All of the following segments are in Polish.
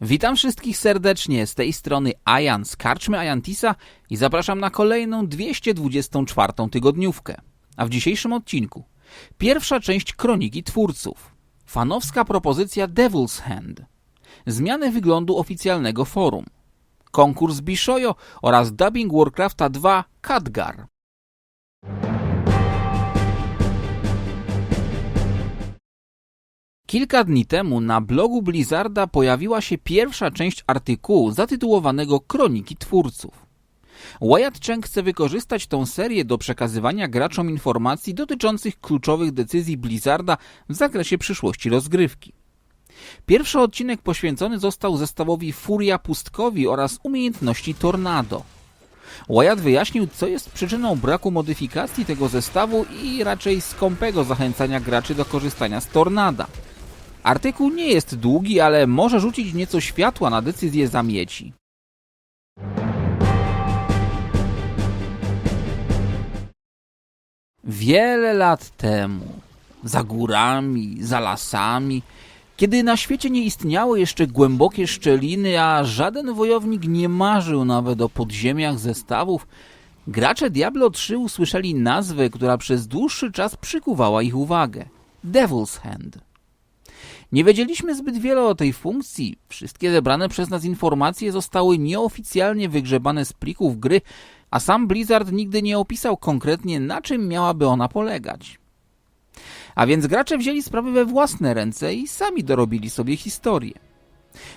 Witam wszystkich serdecznie, z tej strony Ajan z Karczmy Ajantisa i zapraszam na kolejną 224 tygodniówkę. A w dzisiejszym odcinku pierwsza część Kroniki Twórców, fanowska propozycja Devil's Hand, zmiany wyglądu oficjalnego forum, konkurs Bishoyo oraz dubbing Warcrafta 2 Khadgar. Kilka dni temu na blogu Blizzarda pojawiła się pierwsza część artykułu zatytułowanego Kroniki Twórców. Wyatt Cheng chce wykorzystać tę serię do przekazywania graczom informacji dotyczących kluczowych decyzji Blizzarda w zakresie przyszłości rozgrywki. Pierwszy odcinek poświęcony został zestawowi Furia Pustkowi oraz umiejętności Tornado. Wyatt wyjaśnił, co jest przyczyną braku modyfikacji tego zestawu i raczej skąpego zachęcania graczy do korzystania z Tornada. Artykuł nie jest długi, ale może rzucić nieco światła na decyzję zamieci. Wiele lat temu, za górami, za lasami, kiedy na świecie nie istniały jeszcze głębokie szczeliny, a żaden wojownik nie marzył nawet o podziemiach zestawów, gracze Diablo 3 usłyszeli nazwę, która przez dłuższy czas przykuwała ich uwagę. Devil's Hand. Nie wiedzieliśmy zbyt wiele o tej funkcji. Wszystkie zebrane przez nas informacje zostały nieoficjalnie wygrzebane z plików gry, a sam Blizzard nigdy nie opisał konkretnie, na czym miałaby ona polegać. A więc gracze wzięli sprawy we własne ręce i sami dorobili sobie historię.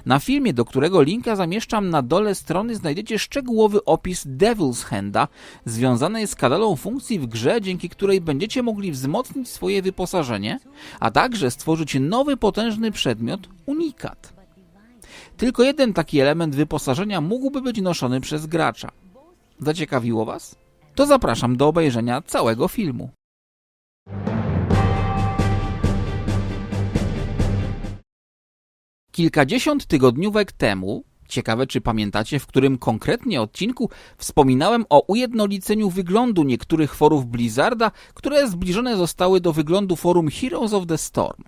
Na filmie, do którego linka zamieszczam na dole strony, znajdziecie szczegółowy opis Devil's Handa, związany z kadalą funkcji w grze, dzięki której będziecie mogli wzmocnić swoje wyposażenie, a także stworzyć nowy potężny przedmiot unikat. Tylko jeden taki element wyposażenia mógłby być noszony przez gracza. Zaciekawiło Was? To zapraszam do obejrzenia całego filmu. Kilkadziesiąt tygodniówek temu, ciekawe czy pamiętacie, w którym konkretnie odcinku wspominałem o ujednoliceniu wyglądu niektórych forów Blizzarda, które zbliżone zostały do wyglądu forum Heroes of the Storm.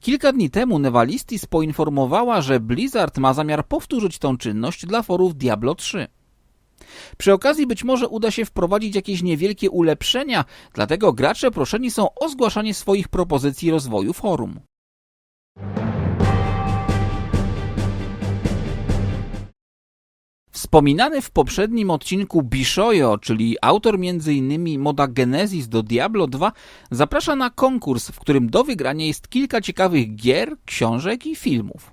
Kilka dni temu Nevalistis poinformowała, że Blizzard ma zamiar powtórzyć tą czynność dla forów Diablo 3. Przy okazji być może uda się wprowadzić jakieś niewielkie ulepszenia, dlatego gracze proszeni są o zgłaszanie swoich propozycji rozwoju forum. Wspominany w poprzednim odcinku Bishoyo, czyli autor m.in. moda Genesis do Diablo 2, zaprasza na konkurs, w którym do wygrania jest kilka ciekawych gier, książek i filmów.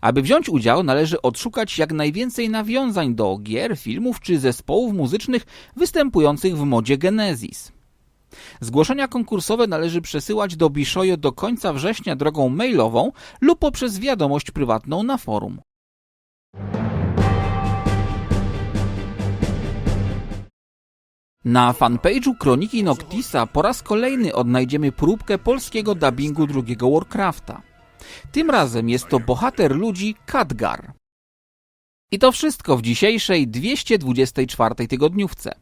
Aby wziąć udział, należy odszukać jak najwięcej nawiązań do gier, filmów czy zespołów muzycznych występujących w modzie Genesis. Zgłoszenia konkursowe należy przesyłać do Bishoyo do końca września drogą mailową lub poprzez wiadomość prywatną na forum. Na fanpage'u Kroniki Noctisa po raz kolejny odnajdziemy próbkę polskiego dubbingu drugiego Warcrafta. Tym razem jest to bohater ludzi Khadgar. I to wszystko w dzisiejszej 224 tygodniówce.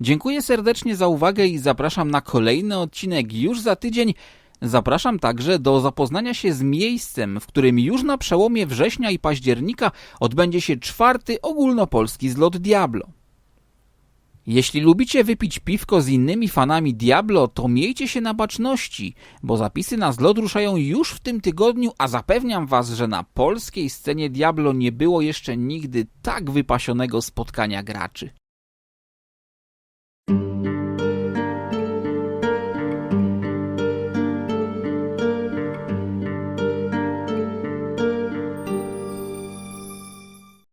Dziękuję serdecznie za uwagę i zapraszam na kolejny odcinek już za tydzień. Zapraszam także do zapoznania się z miejscem, w którym już na przełomie września i października odbędzie się czwarty ogólnopolski zlot Diablo. Jeśli lubicie wypić piwko z innymi fanami Diablo, to miejcie się na baczności, bo zapisy na zlot ruszają już w tym tygodniu, a zapewniam was, że na polskiej scenie Diablo nie było jeszcze nigdy tak wypasionego spotkania graczy.